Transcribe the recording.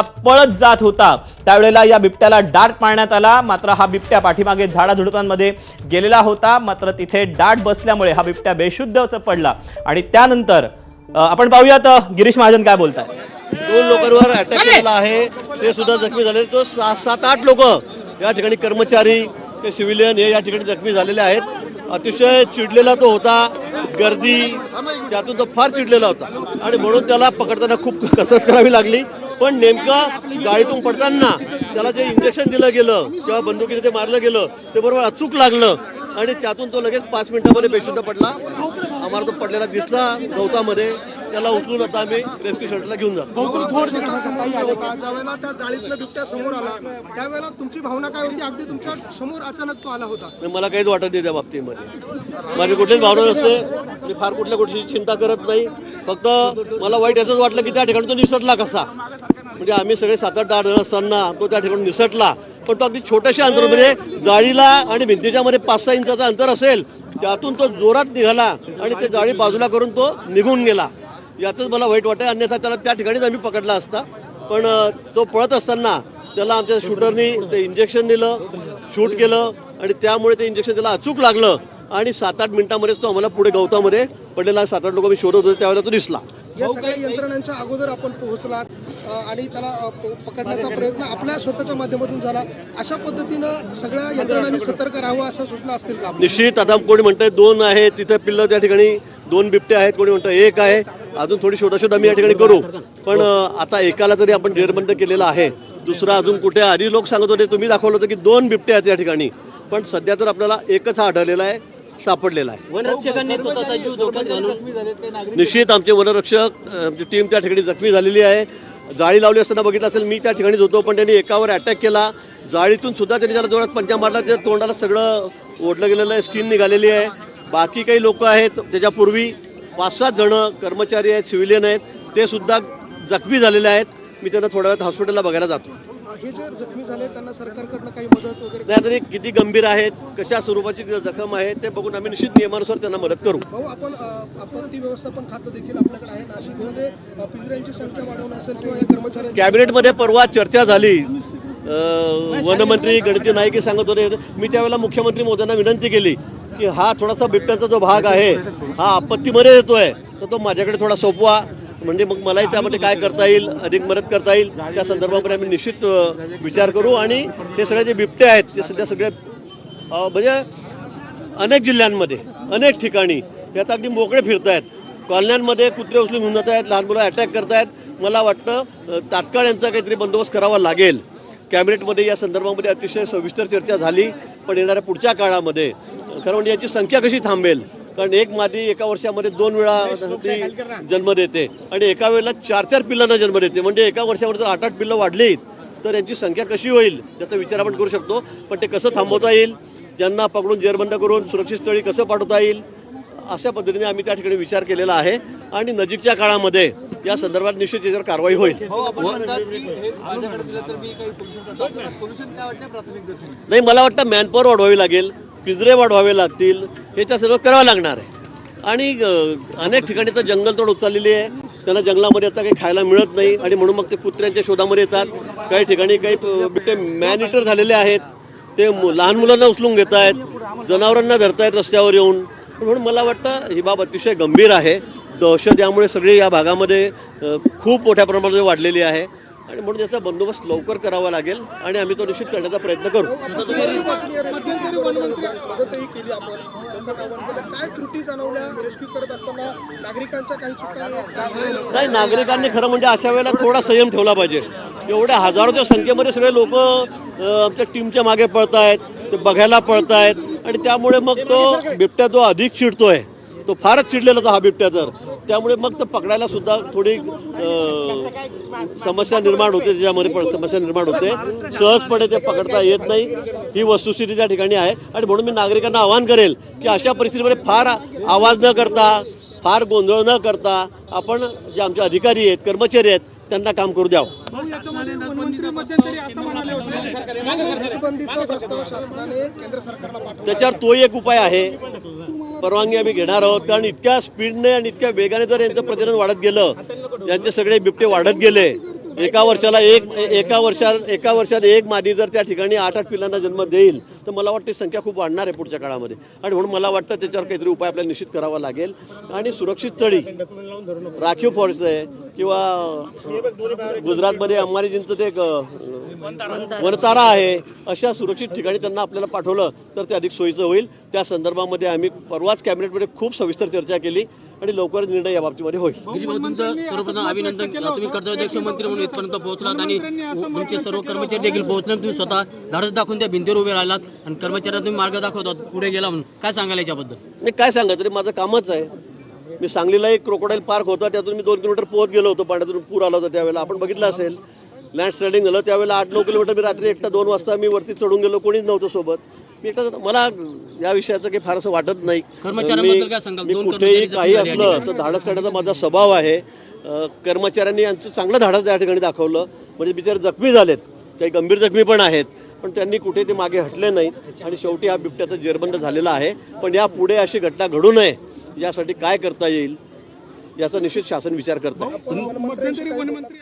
पळत जात होता. त्यावेळेला या बिबट्याला डाट मारण्यात आला. मात्र हा बिबट्या पाठीमागे झाडाझुडपांमध्ये गेलेला होता. मात्र तिथे डाट बसल्यामुळे हा बिबट्या बेशुद्ध पडला. आणि त्यानंतर आपण पाहूयात गिरीश महाजन काय बोलताय दोन लोकांवर अटॅक केलेला आहे. ते सुद्धा जखमी झाले. तो सा- सात आठ लोक या ठिकाणी कर्मचारी ते सिव्हिलियन हे या ठिकाणी जखमी झालेले आहेत. अतिशय चिडलेला तो होता. गर्दी त्यातून तो फार चिडलेला होता. आणि म्हणून त्याला पकडताना खूप कसरत करावी लागली. पण नेमकं गाडीतून पडताना त्याला जे इंजेक्शन दिलं गेलं किंवा बंदुकीने ते मारलं गेलं ते बरोबर अचूक लागलं. आणि त्यातून तो लगेच पाच मिनिटामध्ये बेशुद्ध पडला. आम्हाला तो पडलेला दिसला गवतामध्ये. त्याला उचलून आता आम्ही रेस्क्यू सेंटरला घेऊन जातो. ज्यावेळेला त्या जाळीतला बिबट्या समोर आला त्यावेळेला तुमची भावना काय होती? अगदी तुमच्यासमोर अचानक तो आला होता. मला काहीच वाटत नाही त्या बाबतीमध्ये. माझी कुठलीच भावना नसते. मी फार कुठल्या गोष्टीची चिंता करत नाही. फक्त मला वाईट याचंच वाटलं की त्या ठिकाणी तो निसटला कसा? म्हणजे आम्ही सगळे सात आठ दहा जण असताना तो त्या ठिकाणी निसटला. पण तो अगदी छोट्याशा अंतर म्हणजे जाळीला आणि भिंतीच्या मध्ये पाच सहा इंचाचा अंतर असेल त्यातून तो जोरात निघाला आणि ते जाळी बाजूला करून तो निघून गेला. याचंच मला वाईट वाटतं अन्यथा त्याला त्या ठिकाणीच आम्ही पकडला असता. पण तो पळत असताना त्याला आमच्या शूटरनी ते इंजेक्शन दिलं शूट केलं आणि त्यामुळे ते इंजेक्शन त्याला अचूक लागलं. आणि सात आठ मिनिटामध्येच तो आम्हाला पुढे गवतामध्ये पडलेला सात आठ लोक मी शोधत होते त्यावेळेला तो दिसला. या सगळ्या यंत्रणांच्या अगोदर आपण पोहोचलात अ, आणि त्याला पकडण्याचा प्रयत्न आपल्या स्वतःच्या माध्यमातून झाला. अशा पद्धतीनं सगळ्या यंत्रणांनी सतर्क राहावं अशा सूचना असतील का? निश्चित. आता कोणी म्हणतंय दोन आहे तिथे पिल्लं त्या ठिकाणी दोन बिबटे आहेत कोणी म्हणतं एक आहे. अजून थोडी शोधाशोध आम्ही या ठिकाणी करू. पण आता एकाला तरी आपण जेरबंद केलेला आहे. दुसरा अजून कुठे आधी लोक सांगत होते तुम्ही दाखवलं होतं की दोन बिबटे आहेत या ठिकाणी. पण सध्या तर आपल्याला एकच हा आढळलेला आहे. सापडलेला आहे. वनरक्षकांनी स्वतःचा जीव धोक्यात घालून निश्चित आमचे वनरक्षक आमची टीम त्या ठिकाणी जखमी झालेली आहे. जाळी लावली असताना बघितलं असेल मी त्या ठिकाणीच होतो पण त्यांनी एकावर अटॅक केला. जाळीतून सुद्धा त्यांनी जरा जोरात पंचा मारला. त्या तोंडाला सगळं ओढलं गेलेलं आहे स्किन निघालेली आहे. बाकी काही लोक आहेत त्याच्यापूर्वी पाच सात जण कर्मचारी आहेत सिव्हिलियन आहेत ते सुद्धा जखमी झालेले आहेत. मी त्यांना थोड्या वेळात हॉस्पिटलला बघायला जातो. हे जे जखमी झाले त्यांना सरकारकडनं काही मदत वगैरे नाही तरी किती गंभीर आहेत कशा स्वरूपाची जखम आहे ते बघून आम्ही निश्चित नियमानुसार त्यांना मदत करू. भाऊ आपण आपत्ती व्यवस्थापन खातं देखील आपल्याकडे आहे. नाशिकमध्ये पिंजऱ्यांची संख्या वाढवणं असेल किंवा या कर्मचाऱ्यांची कॅबिनेटमध्ये परवा चर्चा झाली. वनमंत्री गणजी नाईक हे सांगत होते मी त्यावेळेला मुख्यमंत्री मोदयांना विनंती केली की हा थोडासा बिबट्याचा जो भाग आहे हा आपत्तीमध्ये येतोय तर तो माझ्याकडे थोडा सोपवा. म्हणजे मग मलाही त्यामध्ये काय करता येईल अधिक मदत करता येईल त्या संदर्भामध्ये आम्ही निश्चित विचार करू आणि हे सगळे जे बिबटे आहेत ते सध्या सगळे म्हणजे अनेक जिल्ह्यांमध्ये अनेक ठिकाणी हे आता अगदी मोकळे फिरत आहेत कॉलन्यांमध्ये कुत्रे उचलून घेऊन जात आहेत लहान मुलं अटॅक करतायत. मला वाटतं तात्काळ यांचा काहीतरी बंदोबस्त करावा लागेल. कॅबिनेटमध्ये या संदर्भामध्ये अतिशय सविस्तर चर्चा झाली पण येणाऱ्या पुढच्या काळामध्ये खरं म्हणजे याची संख्या कशी थांबेल? कारण एक मादी एका वर्षामध्ये दोन वेळा ती जन्म देते. आणि एका वेळेला चार चार पिल्लांना जन्म देते. म्हणजे एका वर्षामध्ये जर आठ आठ पिल्लं वाढली तर यांची संख्या कशी होईल? त्याचा विचार आपण करू शकतो. पण ते कसं थांबवता येईल? त्यांना पकडून जेरबंद करून सुरक्षित स्थळी कसं पाठवता येईल? अशा पद्धतीने आम्ही त्या ठिकाणी विचार केलेला आहे. आणि नजीकच्या काळामध्ये या संदर्भात निश्चित याच्यावर कारवाई होईल. नाही मला वाटतं मॅनपॉवर वाढवावी लागेल. पिंजरे वाढवावे लागतील हे त्या सर्व करावं लागणार आहे. आणि अनेक ठिकाणी तर जंगलतोड उचललेली आहे. त्यांना जंगलामध्ये आता काही खायला मिळत नाही आणि म्हणून मग ते कुत्र्यांच्या शोधामध्ये येतात. काही ठिकाणी काही प- बिबटे मॅनिटर झालेले आहेत. ते मु- लहान मुलांना उचलून घेत आहेत. जनावरांना धरतायत रस्त्यावर येऊन. म्हणून मला वाटतं ही बाब अतिशय गंभीर आहे. दहशत यामुळे सगळी या भागामध्ये खूप मोठ्या प्रमाणामध्ये वाढलेली आहे. आणि म्हणून याचा बंदोबस्त लवकर करावा लागेल आणि आम्ही तो निश्चित करण्याचा प्रयत्न करू. नाही नागरिकांनी खरं म्हणजे अशा वेळेला थोडा संयम ठेवला पाहिजे. एवढ्या हजारोच्या संख्येमध्ये सगळे लोक आमच्या टीमच्या मागे पळतायत ते बघायला पळतायत. आणि त्यामुळे मग तो बिबट्या जो अधिक चिडतोय तो फारच चिडलेला तो हा बिबट्या तर. त्यामुळे मग तर पकडायला सुद्धा थोडी समस्या निर्माण होते त्याच्यामध्ये पण समस्या निर्माण होते. सहजपणे ते पकडता येत नाही. ही वस्तुस्थिती त्या ठिकाणी आहे. आणि म्हणून मी नागरिकांना आवाहन करेल की अशा परिस्थितीमध्ये फार आवाज न करता फार गोंधळ न करता आपण जे आमचे अधिकारी आहेत कर्मचारी आहेत त्यांना काम करू द्यावं. त्याच्यावर तो एक उपाय आहे. परवानगी आम्ही घेणार आहोत. कारण इतक्या स्पीडने आणि इतक्या वेगाने जर यांचं प्रजनन वाढत गेलं यांचे सगळे बिबटे वाढत गेले एका वर्षाला एक एका वर्षात एका वर्षात एक मादी जर त्या ठिकाणी आठ आठ पिलांना जन्म देईल तर मला वाटते संख्या खूप वाढणार आहे पुढच्या काळामध्ये. आणि म्हणून मला वाटतं त्याच्यावर काहीतरी उपाय आपल्याला निश्चित करावा लागेल. आणि सुरक्षित तळी राखीव फॉरेस्ट आहे किंवा गुजरातमध्ये अंबानीजींचं ते एक वनतारा आहे अशा सुरक्षित ठिकाणी त्यांना आपल्याला पाठवलं तर ते अधिक सोयीचं होईल. त्या संदर्भामध्ये आम्ही परवाच कॅबिनेटमध्ये खूप सविस्तर चर्चा केली. आणि लवकरच निर्णय या बाबतीमध्ये होईल. तुमचं सर्वप्रथम अभिनंदन तुम्ही कर्तव्यदक्ष मंत्री म्हणून इथपर्यंत पोहोचलात आणि तुमचे सर्व कर्मचारी देखील पोहोचले तुम्ही स्वतः धाडस दाखवून त्या भिंतीवर उभे राहिलात आणि कर्मचाऱ्यांना तुम्ही मार्ग दाखवतात पुढे गेला म्हणून. काय सांगाल याच्याबद्दल? मी काय सांगा तरी माझं कामच आहे. मी सांगलीला एक क्रोकोडाईल पार्क होता त्यातून मी दोन किलोमीटर पोहत गेलो होतो पाण्यातून पूर आला होता त्यावेळेला. आपण बघितलं असेल लँड स्लायडिंग झालं त्यावेळेला आठ नऊ किलोमीटर मी रात्री एकटा दोन वाजता मी वरती चढून गेलो कोणीच नव्हतं सोबत. मी एकटा मला या विषयाचं काही फारसं वाटत नाही. कर्मचाऱ्यांबद्दल मी- काय सांगाल? मी दोन कुठेही काही या असलं तर धाडस करण्याचा माझा स्वभाव आहे. कर्मचाऱ्यांनी यांचं चांगलं धाडस त्या ठिकाणी दाखवलं. म्हणजे बिचारे जखमी झालेत. काही गंभीर जखमी पण आहेत. पण त्यांनी कुठे ते मागे हटले नाहीत आणि शेवटी हा बिबट्याचा जेरबंद झालेला आहे. पण यापुढे अशी घटना घडू नये यासाठी काय करता येईल याचा निश्चित शासन विचार करत आहे. मध्यंतरी वनमंत्री